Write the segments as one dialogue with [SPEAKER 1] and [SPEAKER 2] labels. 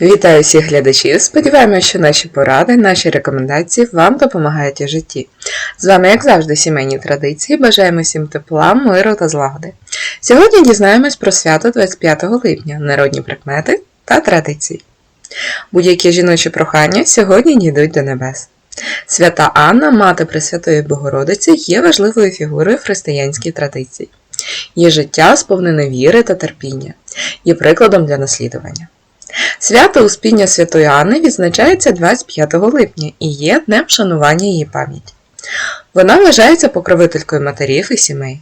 [SPEAKER 1] Вітаю всіх глядачів! Сподіваємося, що наші поради, наші рекомендації вам допомагають у житті. З вами, як завжди, сімейні традиції. Бажаємо всім тепла, миру та злагоди. Сьогодні дізнаємось про свято 25 липня, народні прикмети та традиції. Будь-які жіночі прохання сьогодні дійдуть до небес. Свята Анна, мати Пресвятої Богородиці, є важливою фігурою в християнській традиції. Її життя сповнене віри та терпіння, є прикладом для наслідування. Свято Успіння Святої Анни відзначається 25 липня і є днем вшанування її пам'яті. Вона вважається покровителькою матерів і сімей.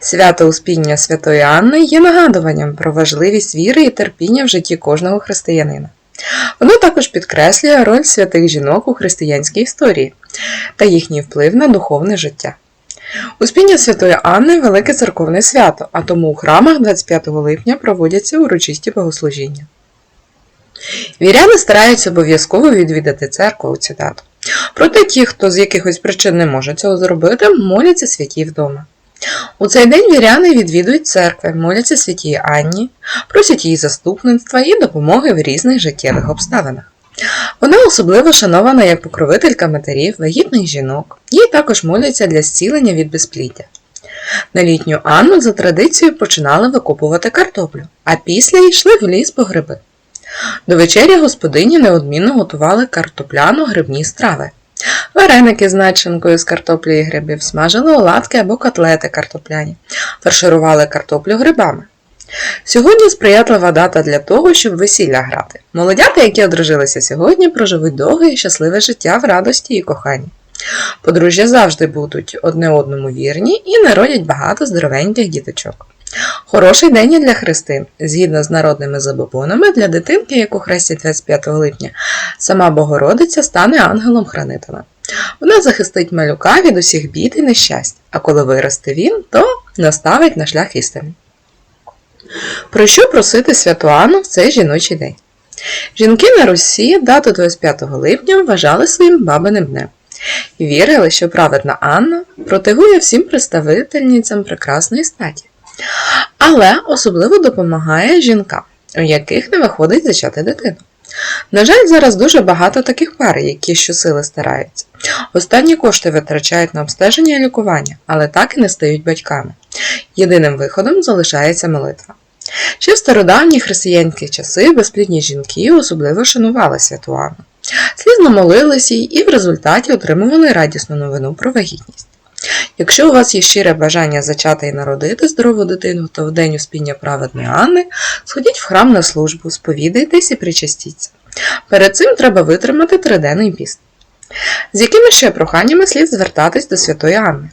[SPEAKER 1] Свято Успіння Святої Анни є нагадуванням про важливість віри і терпіння в житті кожного християнина. Воно також підкреслює роль святих жінок у християнській історії та їхній вплив на духовне життя. Успіння Святої Анни велике церковне свято, а тому у храмах 25 липня проводяться урочисті богослужіння. Віряни стараються обов'язково відвідати церкву у цю дату. Проте ті, хто з якихось причин не може цього зробити, моляться святі вдома. У цей день віряни відвідують церкви, моляться святій Анні, просять її заступництва і допомоги в різних життєвих обставинах. Вона особливо шанована як покровителька матерів, вагітних жінок, їй також моляться для зцілення від безпліддя. На літню Анну за традицією починали викопувати картоплю, а після йшли в ліс по гриби. До вечері господині неодмінно готували картопляно-грибні страви. Вареники з начинкою з картоплі і грибів, смажили оладки або котлети картопляні, фарширували картоплю грибами. Сьогодні сприятлива дата для того, щоб весілля грати. Молодята, які одружилися сьогодні, проживуть довге і щасливе життя в радості і коханні. Подружжя завжди будуть одне одному вірні і народять багато здоровеньких діточок. Хороший день і для хрестин. Згідно з народними забобонами, для дитинки, яку хрестять 25 липня, сама Богородиця стане ангелом-хранителем. Вона захистить малюка від усіх бід і нещасть, а коли виросте він, то наставить на шлях істини. Про що просити святу Анну в цей жіночий день? Жінки на Русі дату 25 липня вважали своїм бабиним днем. І вірили, що праведна Анна протигує всім представительницям прекрасної статі але особливо допомагає жінкам, у яких не виходить зачати дитину. На жаль, зараз дуже багато таких пар, які щосили стараються. Останні кошти витрачають на обстеження і лікування, але так і не стають батьками. Єдиним виходом залишається молитва. Ще в стародавні християнські часи безплідні жінки особливо шанували святу Анну. Слізно молились їй і в результаті отримували радісну новину про вагітність. Якщо у вас є щире бажання зачати і народити здорову дитину, то в день успіння праведної Анни сходіть в храм на службу, сповідайтесь і причастіться. Перед цим треба витримати триденний піст. З якими ще проханнями слід звертатись до Святої Анни?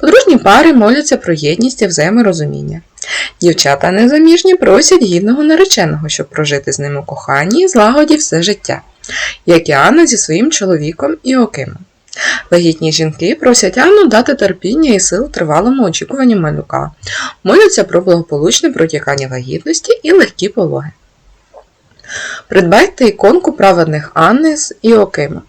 [SPEAKER 1] Подружні пари моляться про єдність і взаєморозуміння. Дівчата незаміжні просять гідного нареченого, щоб прожити з ним у коханні і злагоді все життя, як і Анна зі своїм чоловіком Іокимом. Вагітні жінки просять Анну дати терпіння і сил тривалому очікуванню малюка, моляться про благополучне протікання вагітності і легкі пологи. Придбайте іконку праведних Анни з Іокима.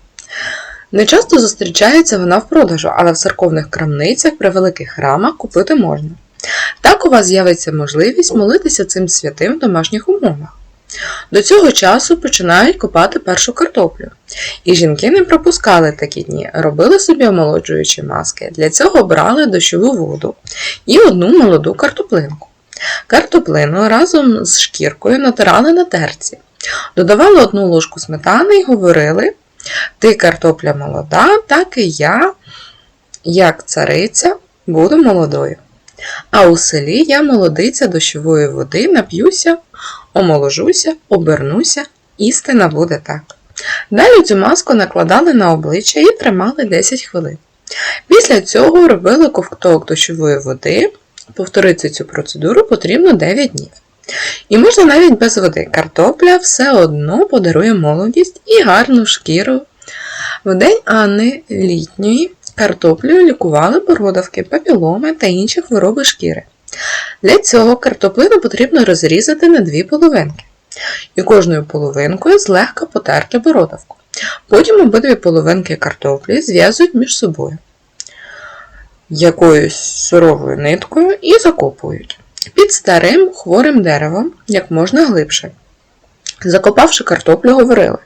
[SPEAKER 1] Не часто зустрічається вона в продажу, але в церковних крамницях при великих храмах купити можна. Так у вас з'явиться можливість молитися цим святим в домашніх умовах. До цього часу починають копати першу картоплю. І жінки не пропускали такі дні, робили собі омолоджуючі маски. Для цього брали дощову воду і одну молоду картоплинку. Картоплину разом з шкіркою натирали на терці, додавали одну ложку сметани і говорили: Ти картопля молода, так і я, як цариця, буду молодою. А у селі я молодиця дощової води нап'юся, омоложуся, обернуся, істина буде так. Далі цю маску накладали на обличчя і тримали 10 хвилин. Після цього робили ковток дощової води, повторити цю процедуру потрібно 9 днів. І можна навіть без води. Картопля все одно подарує молодість і гарну шкіру. В день Анни літньої картоплею лікували бородавки, папіломи та інші хвороби шкіри. Для цього картоплину потрібно розрізати на дві половинки і кожною половинкою злегка потерти бородавку. Потім обидві половинки картоплі зв'язують між собою якоюсь суровою ниткою і закопують під старим хворим деревом як можна глибше. Закопавши картоплю, говорили.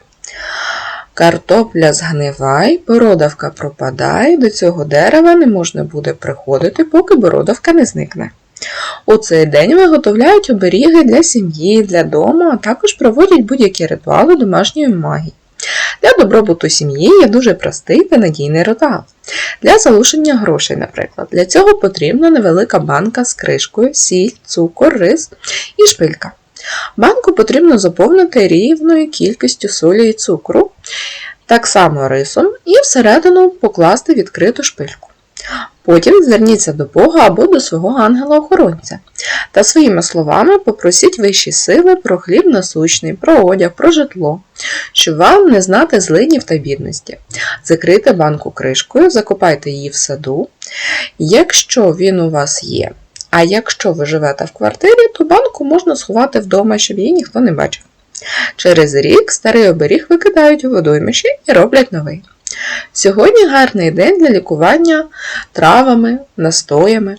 [SPEAKER 1] Картопля згнивай, бородавка пропадай, до цього дерева не можна буде приходити, поки бородавка не зникне. У цей день виготовляють оберіги для сім'ї, для дому, а також проводять будь-які ритуали домашньої магії. Для добробуту сім'ї є дуже простий та надійний ритуал. Для залишення грошей, наприклад. Для цього потрібна невелика банка з кришкою, сіль, цукор, рис і шпилька. Банку потрібно заповнити рівною кількістю солі і цукру, так само рисом, і всередину покласти відкриту шпильку. Потім зверніться до Бога або до свого ангела-охоронця та своїми словами попросіть вищі сили про хліб насущний, про одяг, про житло, щоб вам не знати злиднів та бідності. Закрийте банку кришкою, закопайте її в саду. Якщо він у вас є, а якщо ви живете в квартирі, то банку можна сховати вдома, щоб її ніхто не бачив. Через рік старий оберіг викидають у водойміші і роблять новий. Сьогодні гарний день для лікування травами, настоями.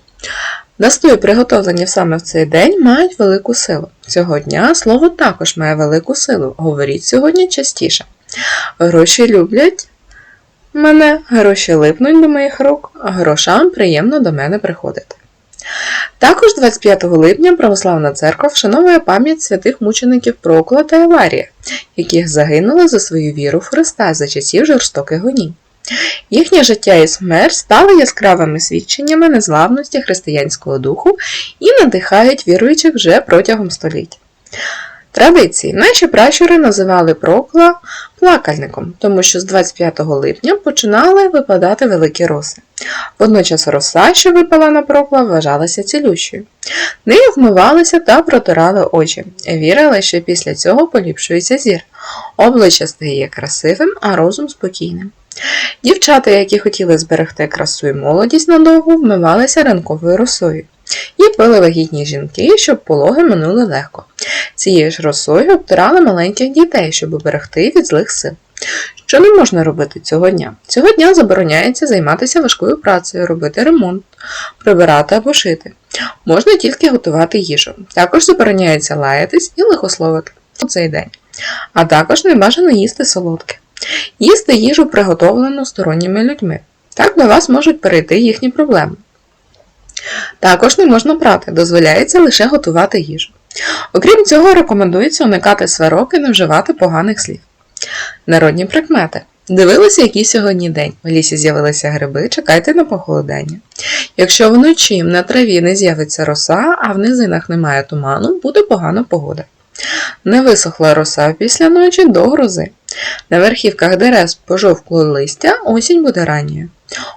[SPEAKER 1] Настої, приготовлені саме в цей день, мають велику силу. Цього дня слово також має велику силу. Говоріть сьогодні частіше. Гроші люблять мене, гроші липнуть до моїх рук, грошам приємно до мене приходити. Також 25 липня Православна Церква вшановує пам'ять святих мучеників Прокла та Еварія, яких загинули за свою віру в Христа за часів жорстоких гонінь. Їхнє життя і смерть стали яскравими свідченнями незлавності християнського духу і надихають віруючих вже протягом століть. Традиції наші пращури називали Прокла плакальником, тому що з 25 липня починали випадати великі роси. Водночас роса, що випала на Прокла, вважалася цілющою. Нею вмивалися та протирали очі. Вірили, що після цього поліпшується зір. Обличчя стає красивим, а розум спокійним. Дівчата, які хотіли зберегти красу і молодість надовго, вмивалися ранковою росою. І пили вагітні жінки, щоб пологи минули легко. Цією ж росою обтирали маленьких дітей, щоб уберегти від злих сил. Що не можна робити цього дня? Цього дня забороняється займатися важкою працею, робити ремонт, прибирати або шити. Можна тільки готувати їжу. Також забороняється лаятись і лихословити у цей день. А також не бажано їсти солодке. Їсти їжу приготовлену сторонніми людьми. Так до вас можуть перейти їхні проблеми. Також не можна прати, дозволяється лише готувати їжу. Окрім цього, рекомендується уникати сварок і не вживати поганих слів. Народні прикмети. Дивилися, який сьогодні день. В лісі з'явилися гриби, чекайте на похолодання. Якщо вночі на траві не з'явиться роса, а в низинах немає туману, буде погана погода. Не висохла роса після ночі до грози. На верхівках дерев пожовкло листя, осінь буде ранньою.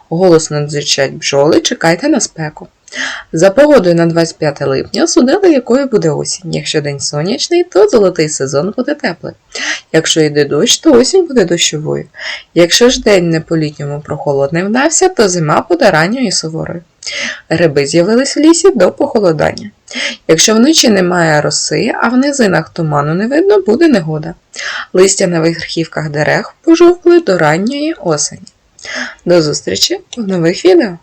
[SPEAKER 1] Голосно дзичать бджоли, чекайте на спеку. За погодою на 25 липня судили, якою буде осінь. Якщо день сонячний, то золотий сезон буде теплий. Якщо йде дощ, то осінь буде дощовою. Якщо ж день не по-літньому прохолодний вдався, то зима буде ранньою і суворою. Гриби з'явились в лісі до похолодання. Якщо вночі немає роси, а в низинах туману не видно, буде негода. Листя на верхівках дерев пожовкли до ранньої осені. До зустрічі в нових відео!